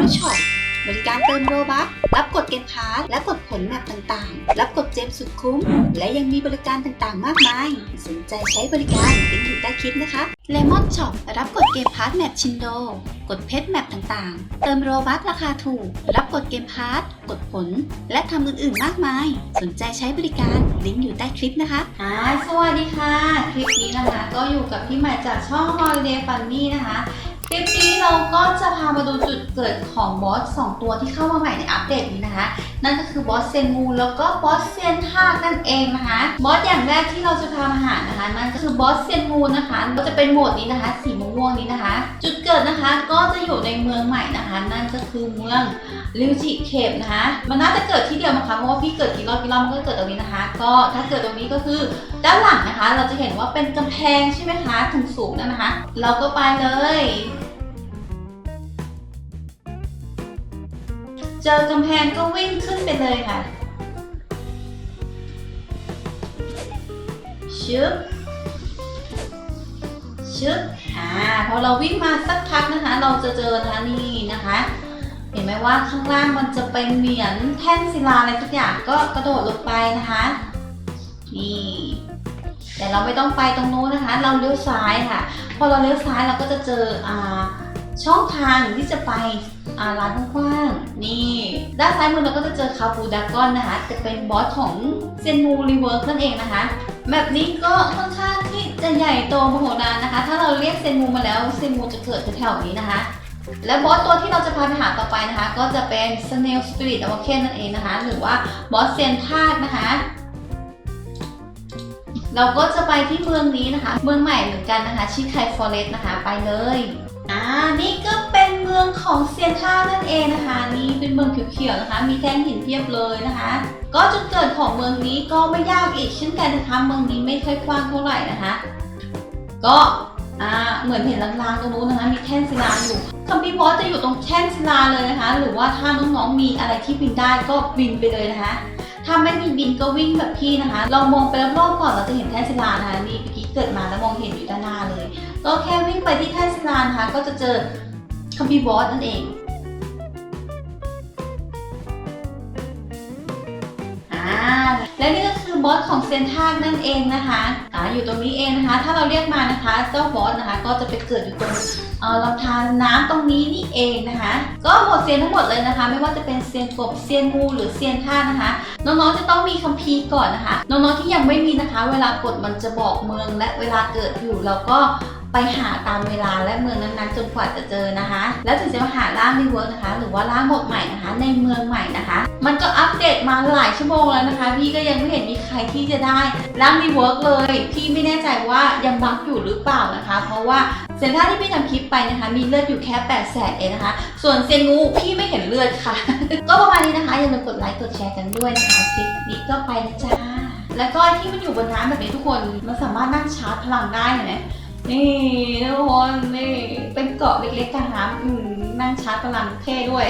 รุช็อปบริการเติมโรบัครับกดเกมพาร์และกดผลแมปต่างๆ รับกดเจมสุดคุ้ม และยังมีบริการต่างๆ มากมาย สนใจใช้บริการลิงก์อยู่ใต้คลิปนะคะเลมอนช็อปรับกดเกมพาร์ทแมปชินโด กดเพชรแมปต่างๆ เติมโรบัคราคาถูก รับกดเกมพาร์ทกดผล และทำอื่นๆ มากมาย สนใจใช้บริการลิงก์อยู่ใต้คลิปนะคะอ่าสวัสดีค่ะ คลิปนี้นะคะ ก็อยู่กับพี่ใหม่จากช่อง Holiday Funny นะคะ คลิปนี้เราก็จะพามาดูจุดเกิดของบอส2ตัวที่เข้ามาใหม่ในอัปเดตนี้นะคะ นั่นก็คือบอสเซนมูแล้วก็บอสเซนทากนั่นเองนะคะบอสอย่างแรกที่เราจะพามาหานะคะ นั่นก็คือบอสเซนมูนะคะก็จะเป็นโหมดนี้นะคะ สีม่วงนี้นะคะ จุดเกิดนะคะก็จะอยู่ในเมืองใหม่นะคะ นั่นก็คือเมืองลิวจิเคปนะคะ มันน่าจะเกิดที่เดียวมั้งคะเพราะว่าพี่เกิดกี่รอบกี่รอบมันก็เกิดตรงนี้นะคะ ก็ถ้าเกิดตรงนี้ก็คือด้านหลังนะคะ เราจะเห็นว่าเป็นกำแพงใช่ไหมคะถึงสูงนั่นนะคะ เราก็ไปเลย เจอกำแพงก็วิ่งขึ้นไปเลยค่ะ ชึบ ชึบ อ่า พอเราวิ่งมาสักพักนะคะ เราจะเจอนะคะนี่นะคะ เห็นไหมว่าข้างล่างมันจะเป็นเหมือนแท่นศิลาอะไรสักอย่างก็กระโดดลงไปนะคะ นี่แต่เราไม่ต้องไปตรงนู้นนะคะ เราเลี้ยวซ้ายค่ะ พอเราเลี้ยวซ้ายเราก็จะเจออ่า ช่องทางที่จะไปร้านกว้างๆนี่ด้านซ้ายมือเราก็จะเจอคาบูดากอนนะคะ จะเป็นบอสของเซนมูรีเวิร์กนั่นเองนะคะแบบนี้ก็ค่อนข้างที่จะใหญ่โตมโหฬารนะคะ ถ้าเราเรียกเซนมูมาแล้วเซนมูจะเกิดแถวๆนี้นะคะ และบอสตัวที่เราจะพาไปหาต่อไปนะคะ ก็จะเป็น Snail Spirit a w a k e n นั่นเองนะคะ หรือว่าบอสเซียนทากนะคะเราก็จะไปที่เมืองนี้นะคะ เมืองใหม่เหมือนกันนะคะ ชิไคฟอเรสต์นะคะ ไปเลย อ่านี่ก็เป็นเมืองของเซียนท่านั่นเองนะคะ นี่เป็นเมืองเขียวๆนะคะ มีแท่งหินเพียบเลยนะคะ ก็จุดเกิดของเมืองนี้ก็ไม่ยากอีกเช่นกันนะคะ เมืองนี้ไม่ค่อยกว้างเท่าไหร่นะคะ ก็อ่าเหมือนเห็นลางๆตรงนู้นนะคะ มีแท่นศิลาอยู่คัมพีร์บอสจะอยู่ตรงแท่นศิลาเลยนะคะ หรือว่าถ้าน้องๆมีอะไรที่บินได้ก็บินไปเลยนะคะถ้าไม่มีบินก็วิ่งแบบพี่นะคะเรามองไปรอบๆก่อนเราจะเห็นแท่นศิลานะคะนี่เมื่อกี้เกิดมาแล้วมองเห็นอยู่ด้านหน้าเลย ก็แค่วิ่งไปที่แท่นานะคะก็จะเจอคัมพีร์บอสนั่นเองอ่าและนี่ก็คือบอสของเซนทากนั่นเองนะคะอ่าอยู่ตรงนี้เองนะคะ ถ้าเราเรียกมานะคะ เจ้าบอสนะคะ ก็จะไปเกิดอยู่ตรงเอ่อลำธารน้ำตรงนี้นี่เองนะคะ ก็หมดเซียนทั้งหมดเลยนะคะ ไม่ว่าจะเป็นเซียนกบเซียนงูหรือเซียนท่านะคะ น้องๆจะต้องมีคัมภีร์ก่อนนะคะ น้องๆที่ยังไม่มีนะคะ เวลากดมันจะบอกเมืองและเวลาเกิดอยู่เราก็ ไปหาตามเวลาและเมืองนั้นๆจนกว่าจะเจอนะคะ แล้วถึงจะมาหาร่างรีเวิร์กนะคะ หรือว่าร่างบทใหม่นะคะ ในเมืองใหม่นะคะ มันก็อัปเดตมาหลายชั่วโมงแล้วนะคะ พี่ก็ยังไม่เห็นมีใครที่จะได้ร่างรีเวิร์กเลย พี่ไม่แน่ใจว่ายังบั๊กอยู่หรือเปล่านะคะ เพราะว่าเซนท่าที่พี่ทำคลิปไปนะคะ มีเลือดอยู่แค่8 0 0แสนเองนะคะ ส่วนเซนงูพี่ไม่เห็นเลือดค่ะ ก็ประมาณนี้นะคะอย่าลืมกดไลค์กดแชร์กันด้วยนะคะคลิปนี้ก็ไปนะจ้าแล้วก็ที่มันอยู่บนน้ำแบบนี้ทุกคน มันสามารถนั่งชาร์จพลังได้เห็นไหม นี่ทุกคนนี่เป็นเกาะเล็กๆกลางน้ำอืมนั่งชาร์จพลังเท่ด้วย